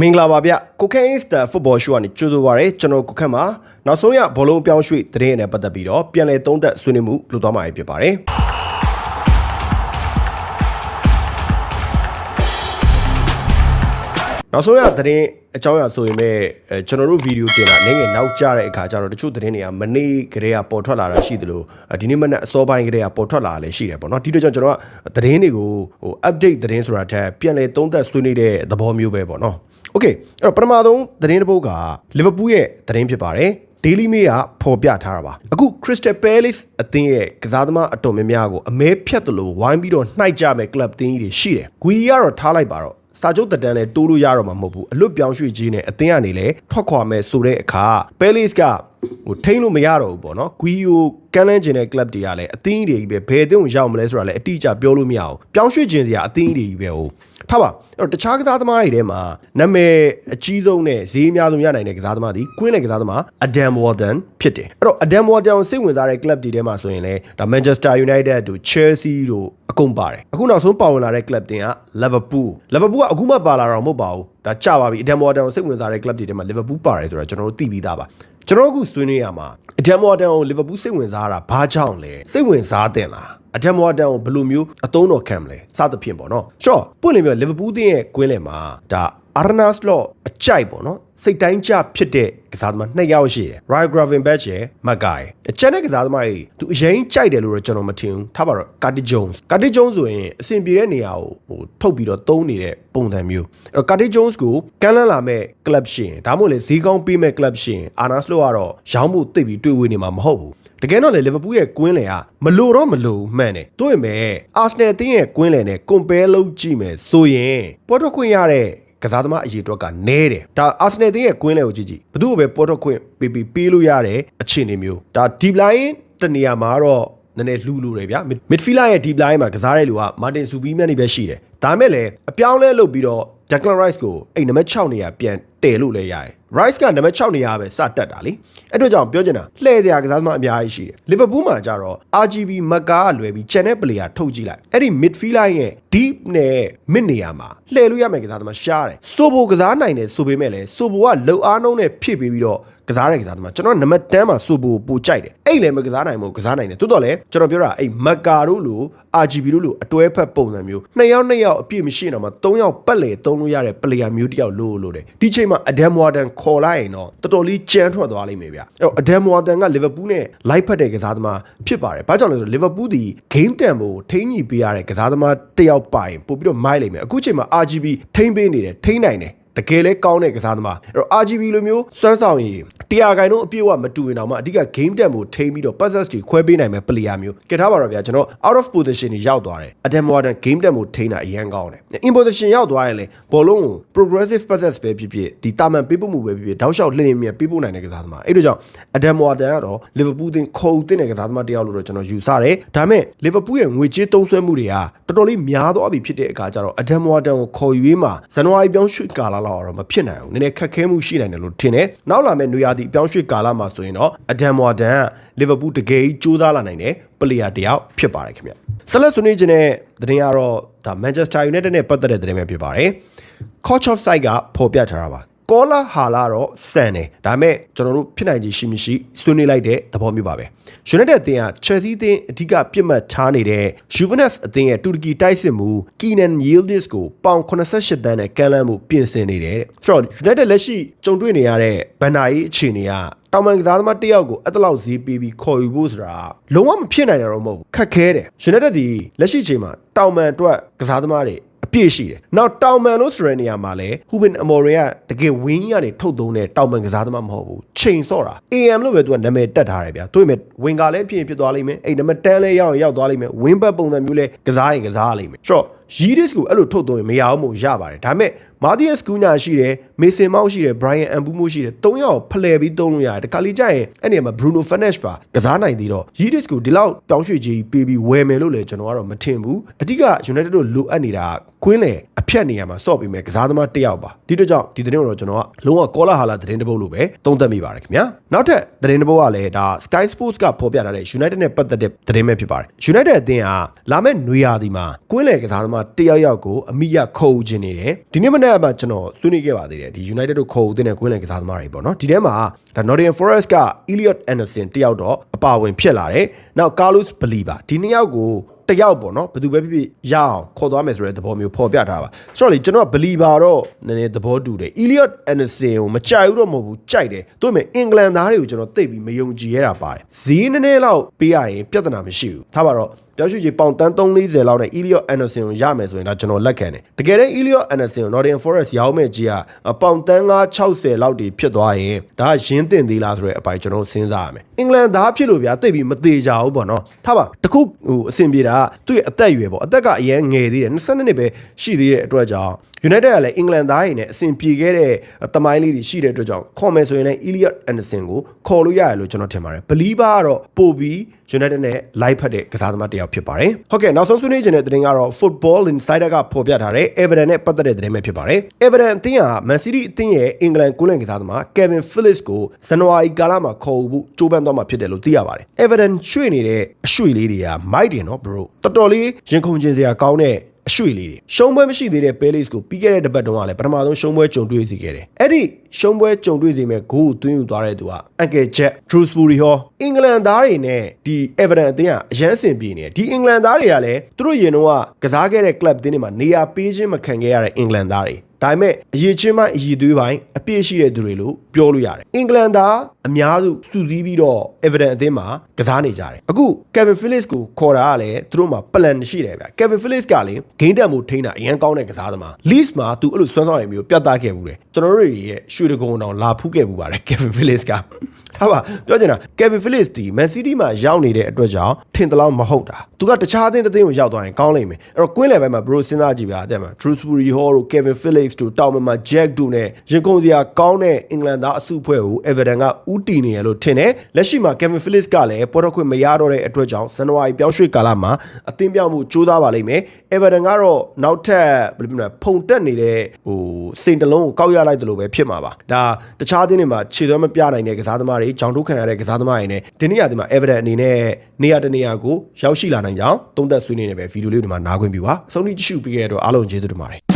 မင်္ဂလာပါဗျကိုခန့် is the football show ကနေကြိုဆိုပါရစေကျွန်တော်ကိုခန့်ပါနောက်ဆုံးရဘောလုံးအပြောင်းရွှေ့သတင်းနဲ့ပတ်သက်ပြီးတော့ပြန်လည်သုံးသပ်ဆွေးနွေးမှုလုပ်သွားမှာဖြစ်ပါတယ် နောက်ဆုံးရသတင်းအကြောင်းအရာဆိုရင်ပဲအဲကျွန်တော်တို့ဗီဒီယိုတင်တာနည်းငယ်နောက်ကျတဲ့အခါကျတော့တချို့သတင်းတွေကမနေ့ကလေးကပေါ်ထွက်လာတာရှိသလိုဒီနေ့မနက်အစောပိုင်းကလေးကပေါ်ထွက်လာတာလည်းရှိတယ်ပေါ့နော်ဒီတော့ကျွန်တော်ကသတင်းတွေကိုဟို update သတင်းဆိုတာထက်ပြန်လည်သုံးသပ်ဆွေးနွေးတဲ့သဘောမျိုးပဲပေါ့နော် โอเคအဲ့တော့ပထမဆုံးသတင်းတစ်ပုဒ်ကလီဗာပူးရဲ့သတင်းဖြစ်ပါတယ် Daily Mail ကဖော်ပြထားတာပါအခု Crystal Palace အသင်းရဲ့ကစားသမားအတော်များများကိုအမဲဖြတ်တယ်လို့ဝိုင်းပြီးတော့နှိုက်ကြမဲ့ club တင်းကြီးတွေရှိတယ်ဂွီကတော့ထားလိုက်ပါတော့ စာချုပ်တက်တန်းလဲတိုးလို့ရတော့မှာမဟုတ်ဘူးအလွတ်ပြောင်းရွှေ့ခြင်းနဲ့အသင်းကနေလဲထွက်ခွာမဲ့ဆိုတဲ့အခါ Palace ကဟိုထိန်းလို့မရတော့ဘူးပေါ့နော်ဂွီယိုကန်းလန်းကျင်တဲ့ club တွေကလည်းအသင်းကြီးတွေပဲဘယ်အသင်းကိုရောက်မလဲဆိုတာလည်းအတိအကျပြောလို့မရအောင်ပြောင်းရွှေ့ခြင်းစရာအသင်းကြီးတွေပဲဟို ထားပါအဲ့တော့တခြားကစားသမားတွေထဲမှာနာမည်အကြီးဆုံးနဲ့ဈေးအများဆုံးရနိုင်တဲ့ကစားသမားဒီကွင်းလေကစားသမား Adam Warden ဖြစ်တယ်အဲ့တော့ Adam Warden ကိုစိတ်ဝင်စားတဲ့ club တွေထဲမှာဆိုရင်လည်းဒါ Manchester United တို့ Chelsea တို့အကုန်ပါတယ်အခုနောက်ဆုံးပါဝင်လာတဲ့ club တင်က Liverpool Liverpool ကအခုမှပါလာတော့မဟုတ်ပါဘူးဒါကြပါပြီ Adam Warden ကိုစိတ်ဝင်စားတဲ့ club တွေထဲမှာ Liverpool ပါတယ်ဆိုတော့ကျွန်တော်တို့သိပြီးသားပါကျွန်တော်အခုဆွေးနွေးရမှာအဒမ်ဝါတန်ကိုလီဗာပူးစိတ်ဝင်စားတာဘာကြောင့်လဲစိတ်ဝင်စားတဲ့လား အဒမ်ဝါတန်ကိုဘယ်လိုမျိုးအသုံးတော်ခံမလဲစသဖြင့်ပေါ့နော်ရှော့ပွင့်လင်းပြောလီဗာပူးတင်းရဲ့ကွင်းလယ်မှာဒါအာရနာစလော့အကြိုက်ပေါ့နော်စိတ်တိုင်းကျဖြစ်တဲ့ကစားသမားနှစ်ယောက်ရှိတယ် Ryan Gravenberch ရဲ့ Mackay အကျန်တဲ့ကစားသမားတွေသူအရင်ကြိုက်တယ်လို့တော့ကျွန်တော်မထင်ဘူးထားပါတော့ Carty Jones Carty Jones ဆိုရင်အဆင်ပြေတဲ့နေရာကိုဟိုထုတ်ပြီးတော့သုံးနေတဲ့ပုံစံမျိုးအဲ့တော့ Carty Jones ကိုကမ်းလှမ်းလာမဲ့ club ရှင်ဒါမှမဟုတ်လေဈေးကောင်းပေးမဲ့ club ရှင် Arna Slot ကတော့ရောင်းဖို့တိတ်ပြီးတွေ့ဝေနေမှာမဟုတ်ဘူး တကယ်တော့လေလီဗာပူးရဲ့ကွင်းလယ်ကမလို့တော့မလို့မှန်တယ်တို့ရင်ပဲအာဆနယ်တင်းရဲ့ကွင်းလယ်နဲ့ compare လုပ်ကြည့်မယ်ဆိုရင်ပေါ်တော့ခွင့်ရတဲ့ကစားသမားအရေးအတွက်ကနဲတယ်ဒါအာဆနယ်တင်းရဲ့ကွင်းလယ်ကိုကြည့်ကြည့်ဘယ်သူ့ကိုပဲပေါ်တော့ခွင့်ပေးပေးပေးလို့ရတဲ့အခြေအနေမျိုးဒါ deep line တနေရာမှာတော့နည်းနည်းလှူလို့တယ်ဗျာ midfielder ရဲ့ deep line မှာကစားတဲ့လူကမာတင်ဆူဘီးမြတ်နေပဲရှိတယ်ဒါမဲ့လည်းအပြောင်းလဲလုပ်ပြီးတော့ Declan Rice ကိုအဲ့နံပါတ်6နေရာပြန် တည်လို့လည်းရတယ် Rice ကနံပါတ်6နေရာပဲစတက်တာလေအဲ့တော့ကြောင့်ပြောချင်တာလှည့်စရာကစားသမားအများကြီးရှိတယ် Liverpool မှာကြတော့ RGB မကားကလွယ်ပြီး channel player ထုတ်ကြည့်လိုက်အဲ့ဒီ midfielder ရဲ့ deep နဲ့ mid နေရာမှာလှည့်လို့ရမယ့်ကစားသမားရှားတယ်ဆိုဘိုကစားနိုင်တယ်ဆိုပေမဲ့လည်းဆိုဘိုကလုံအားနှုံးနဲ့ဖြည့်ပေးပြီးတော့ကစားတဲ့ကစားသမားကျွန်တော်နံပါတ်10မှာဆိုဘိုပိုကြိုက်တယ်အဲ့လည်းမကစားနိုင်ဘူးကစားနိုင်တယ်တိုးတော့လေကျွန်တော်ပြောတာအဲ့မကာတို့လို RGB တို့လိုအတွဲဖက်ပုံစံမျိုးနှစ်ယောက်နှစ်ယောက်အပြည့်မရှိတော့မှ၃ယောက်ပတ်လေသုံးလို့ရတဲ့ player မျိုးတစ်ယောက်လို့လို့တယ်ဒီချိန်မှာ Adam Warden ခေါ်လိုက်ရင်တော့တော်တော်လေးကြမ်းထွက်သွားလိမ့်မယ်ဗျအဲ့တော့ Adam Warden က Liverpool နဲ့လိုက်ဖက်တဲ့ကစားသမားဖြစ်ပါတယ်ဘာကြောင့်လဲဆိုတော့ Liverpool ဒီ game tempo ကိုထိန်းညှိပေးရတဲ့ကစားသမားတစ်ယောက်ပိုင်ပို့ပြီးတော့မိုက်လိမ့်မယ်အခုချိန်မှာ RGB ထိန်းပေးနေတယ်ထိန်းနိုင်တယ် တကယ်လဲကောင်းတဲ့ကစားသမားအဲ့တော့ RGB လိုမျိုးစွမ်းဆောင်ရည်တရားခိုင်တော့အပြည့်အဝမတူရင်တော့မှအဓိက game tempo ကိုထိန်းပြီးတော့ passes တွေခွဲပေးနိုင်မဲ့ player မျိုးကဲထားပါတော့ဗျာကျွန်တော် out of position တွေရောက်သွားတယ် Adam Warden game tempo ထိန်းတာအရန်ကောင်းတယ် in position ရောက်သွားရင်လေဘောလုံးကို progressive passes ပဲဖြစ်ဖြစ်ဒီတာမန်ပေးဖို့မှုပဲဖြစ်ဖြစ်တောက်လျှောက်လှည့်နေမြပေးဖို့နိုင်တဲ့ကစားသမားအဲ့တို့ကြောင့် Adam Warden ကတော့ Liverpool တင်ခုံတင်တဲ့ကစားသမားတစ်ယောက်လို့တော့ကျွန်တော်ယူဆတယ်ဒါပေမဲ့ Liverpool ရဲ့ငွေကြေးသုံးစွဲမှုတွေကတော်တော်လေးများသွားပြီဖြစ်တဲ့အခါကျတော့ Adam Warden ကိုခေါ်ယူရေးမှာဇန်နဝါရီပြောင်းရွှေ့ကာလလောက်တော့မဖြစ်နိုင်ဘူးနည်းနည်းခက်ခဲမှုရှိနိုင်တယ်လို့ထင်တယ်နောက်လာမယ့်နွေရာသီအပြောင်းရွှေ့ကာလမှာဆိုရင်တော့ Adam Warden က Liverpool တကယ်ကြီးစူးစမ်းလာနိုင်တဲ့ပလေယာတစ်ယောက်ဖြစ်ပါတယ်ခင်ဗျဆက်လက်ဆွေးနွေးခြင်းတဲ့သတင်းကတော့ဒါ Manchester United နဲ့ပတ်သက်တဲ့သတင်းပဲဖြစ်ပါတယ် Coach of Site ကဖော်ပြထားတာပါ ကောလာဟာလာတော့စံတယ်ဒါပေမဲ့ကျွန်တော်တို့ဖြစ်နိုင်ခြင်းရှိမရှိဆွေးနွေးလိုက်တဲ့သဘောမျိုးပါပဲ United အသင်းက Chelsea အသင်းအဓိကပြစ်မှတ်ထားနေတဲ့ Juventus အသင်းရဲ့တူရကီတိုက်စစ်မှု Kenan Yildiz ကိုပေါင်88တန်းနဲ့ကမ်းလှမ်းမှုပြင်ဆင်နေတယ်ဆိုတော့ United လက်ရှိကြုံတွေ့နေရတဲ့ဘန်နာရေးအခြေအနေကတောင်ပန်ကစားသမားတစ်ယောက်ကိုအဲ့တလောက်ဈေးပေးပြီးခေါ်ယူဖို့ဆိုတာလုံးဝမဖြစ်နိုင်တယ်တော့မဟုတ်ဘူးခက်ခဲတယ် United ဒီလက်ရှိချိန်မှာတောင်ပန်အတွက်ကစားသမားတွေအ ပြည့်ရှိတယ်။နောက်တောင်မန်လို့ဆိုတဲ့နေရာမှာလည်းဟူဘင်အမော်ရီကတကယ်ဝင်းကြီးကနေထုတ်သုံးတဲ့တောင်မန်ကစားသမားမဟုတ်ဘူး။ချိန်ဆော့တာ AM လို့ပဲသူကနာမည်တက်ထားတယ်ဗျာ။တို့ပေမဲ့ဝင်ကလည်းဖြစ်ရင်ဖြစ်သွားလိမ့်မယ်။အဲ့နံပါတ်10လဲရောက်ရင်ရောက်သွားလိမ့်မယ်။ဝင်းဘတ်ပုံစံမျိုးလဲကစားရင်ကစားလိမ့်မယ်။ဆိုတော့ Yidis ကိုအဲ့လိုထုတ်သုံးရင်မရအောင်မို့ရပါတယ်။ဒါပေမဲ့ မာဒီယက်စကူညာရှိတယ်မေဆင်မောက်ရှိတယ်ဘရိုင်ယန်အမ်ပူမိုရှိတယ်၃ယောက်ဖလှယ်ပြီးသုံးလို့ရတယ်တခါလေးကျရင်အဲ့နေရာမှာဘရူနိုဖန်နက်ရှ်ပါကစားနိုင်သေးတော့ယီဒစ်ကိုဒီလောက်ပြောင်းရွှေ့ကြီးပေးပြီးဝယ်မယ်လို့လည်းကျွန်တော်ကတော့မထင်ဘူးအဓိက United တို့လိုအပ်နေတာကွင်းလေအဖြတ်နေရာမှာစော့ပြီးမယ်ကစားသမားတစ်ယောက်ပါဒီတော့ကြောင့်ဒီသတင်းကိုတော့ကျွန်တော်ကလုံးဝကောလာဟာလာသတင်းတစ်ပုဒ်လို့ပဲသုံးသပ်မိပါတယ်ခင်ဗျာနောက်ထပ်သတင်းတစ်ပုဒ်ကလည်းဒါ Sky Sports ကဖော်ပြထားတဲ့ United နဲ့ပတ်သက်တဲ့သတင်းပဲဖြစ်ပါတယ် United အသင်းဟာလာမယ့်နွေရာသီမှာကွင်းလေကစားသမားတစ်ယောက်ယောက်ကိုအမိရခုံခြင်းနေတယ်ဒီနေ့မနေ့ရက်မှာကျွန်တော်ဆွေးနွေးခဲ့ပါသေးတယ်ဒီ United တို့ခေါ်ဦးတဲ့ကွင်းလန်ကစားသမားတွေပေါ့နော်ဒီထဲမှာဒါ Nottingham Forest က Elliot Anderson တယောက်တော့အပါဝင်ဖြစ်လာတယ်နောက် Carlos Believer ဒီနှစ်ယောက်ကိုတယောက်ပေါ့နော်ဘယ်သူပဲဖြစ်ဖြစ်ရအောင်ခေါ်သွားမယ်ဆိုတဲ့သဘောမျိုးဖော်ပြထားပါဆိုတော့လေကျွန်တော်က believer တော့နည်းနည်းသဘောတူတယ် Elliot Anderson ကိုမကြိုက်ဘူးတော့မဟုတ်ဘူးကြိုက်တယ်သူ့မဲ့အင်္ဂလန်သားတွေကိုကျွန်တော်သိပ်ပြီးမယုံကြည်ရတာပါတယ်ဈေးနည်းနည်းလောက်ပေးရရင်ပြဿနာမရှိဘူးထားပါတော့ပြောင်းရွှေ့ကြီးပေါင်တန်း340လောက်နဲ့ Elliot Anderson ကိုရမယ်ဆိုရင်ဒါကျွန်တော်လက်ခံတယ်တကယ်တမ်း Elliot Anderson ကို Nottingham Forest ရောင်းမဲ့ကြီးကပေါင်တန်း960လောက်တွေဖြစ်သွားရင်ဒါကရင်းတင်သေးလားဆိုတဲ့အပိုင်းကျွန်တော်စဉ်းစားရမယ်အင်္ဂလန်သားဖြစ်လို့ဗျာသိပ်ပြီးမသေးကြဘူးပေါ့နော်ထားပါတခုဟိုအဆင်ပြေတာကသူ့ရဲ့အသက်အရွယ်ပေါ့အသက်ကအရင်ငယ်သေးတယ်22နှစ်ပဲရှိသေးတဲ့အတွက်ကြောင့် United ကလည်းအင်္ဂလန်သားတွေနဲ့အဆင်ပြေခဲ့တဲ့တမိုင်းလေးတွေရှိတဲ့အတွက်ကြောင့်ခေါ်မယ်ဆိုရင်လည်း Elliot Anderson ကိုခေါ်လို့ရတယ်လို့ကျွန်တော်ထင်ပါတယ် Believer ကတော့ပို့ပြီး United နဲ့ live ဖတ်တဲ့ကစားသမားတစ်ယောက်ဖြစ်ပါတယ်ဟုတ်ကဲ့နောက်ဆုံးဆွေးနွေးခြင်းတဲ့သတင်းကတော့ Football Insider ကဖော်ပြထားတဲ့ Everton နဲ့ပတ်သက်တဲ့သတင်းပဲဖြစ်ပါတယ် Everton အသင်းက Man City အသင်းရဲ့အင်္ဂလန်ကုလန်ကစားသမား Kevin Phillips ကိုဇန်နဝါရီကာလမှာခေါ်ဖို့ကြိုးပမ်းသွားမှာဖြစ်တယ်လို့သိရပါတယ် Everton ရွှေ့နေတဲ့အရွှေ့လေးတွေကမိုက်တယ်နော် bro တော်တော်လေးရင်ခုန်ခြင်းစရာကောင်းတဲ့ အရွှေ့လေးတွေရှုံးပွဲမရှိသေးတဲ့ Palace ကိုပြီးခဲ့တဲ့တစ်ပတ်တုန်းကလည်းပထမဆုံးရှုံးပွဲကြုံတွေ့စီခဲ့တယ်။အဲ့ဒီရှုံးပွဲကြုံတွေ့စီမဲ့ဂိုးကိုသွင်းယူသွားတဲ့သူက Uncle Jack Dewsbury ဟောအင်္ဂလန်သားတွေနဲ့ဒီ Everton အသင်းကအရန်စင်ပြေနေတယ်။ဒီအင်္ဂလန်သားတွေကလည်းသူတို့ရင်တော့ကစားခဲ့တဲ့ club အသင်းတွေမှာနေရာပေးခြင်းမခံခဲ့ရတဲ့အင်္ဂလန်သားတွေဒါပေမဲ့အရေးချင်းပိုင်းအရေးသွေးပိုင်းအပြည့်ရှိတဲ့သူတွေလို့ပြောလို့ရတယ်။အင်္ဂလန်သားအများစုစုစည်းပြီးတော့ Everton အသင်းမှာကစားနေကြတယ်။အခု Kevin Phillips ကိုခေါ်တာကလည်းသူတို့မှာ plan ရှိတယ်ဗျ။ Kevin Phillips ကလည်းဂိမ်းတက်မှုထိန်းတာအရင်ကောင်းတဲ့ကစားသမား။ Leeds မှာသူအဲ့လိုစွမ်းဆောင်ရည်မျိုးပြသခဲ့မှုတယ်။ကျွန်တော်တို့ရဲ့ရွှေတကုံတောင်လာဖူးခဲ့မှုပါတယ် Kevin Phillips က။ဒါပါပြောချင်တာ Kevin Phillips ဒီ Man City မှာရောက်နေတဲ့အတွက်ကြောင့်ထင်တလောက်မဟုတ်တာ။သူကတခြားအသင်းတစ်သင်းကိုရောက်သွားရင်ကောင်းလိမ့်မယ်။အဲ့တော့ကွင်းလယ်ပိုင်းမှာ bro စဉ်းစားကြည့်ပါတဲ့မှာ Dewsbury Hall တို့ Kevin Phillips တို့တောင်မှာ Jack တို့နဲ့ရင်ကုန်စရာကောင်းတဲ့အင်္ဂလန်သားအစုအဖွဲ့ကို Everton ကဥတီနေရလို့ထင်တယ်။လက်ရှိမှာ Kevin Phillips ကလည်းပေါ်တော့ခွင့်မရတော့တဲ့အတွက်ကြောင့်ဇန်နဝါရီပြောင်းရွှေ့ကာလမှာအသင်းပြောင်းမှုကြိုးစားပါလိမ့်မယ်။ Everton ကတော့နောက်ထပ်ဘယ်လိုပြောမလဲဖုန်တက်နေတဲ့ဟိုစိန်တလုံးကိုကောက်ရလိုက်တယ်လို့ပဲဖြစ်မှာပါ။ဒါတခြားအသင်းတွေမှာခြေသွမ်းမပြနိုင်တဲ့ကစားသမားတွေကြောင်ထုတ်ခံရတဲ့ကစားသမားတွေနဲ့ဒီနေ့ရဒီမှာ Everton အနေနဲ့နေရာတနေရာကိုရောက်ရှိလာနိုင်ကြောင်းသုံးသက်ဆွေးနွေးနေပဲဗီဒီယိုလေးဒီမှာနားခွင့်ပြုပါ။အဆုံးထိကြည့်ရှုပေးခဲ့တဲ့အတွက်အားလုံးကျေးဇူးတင်ပါတယ်။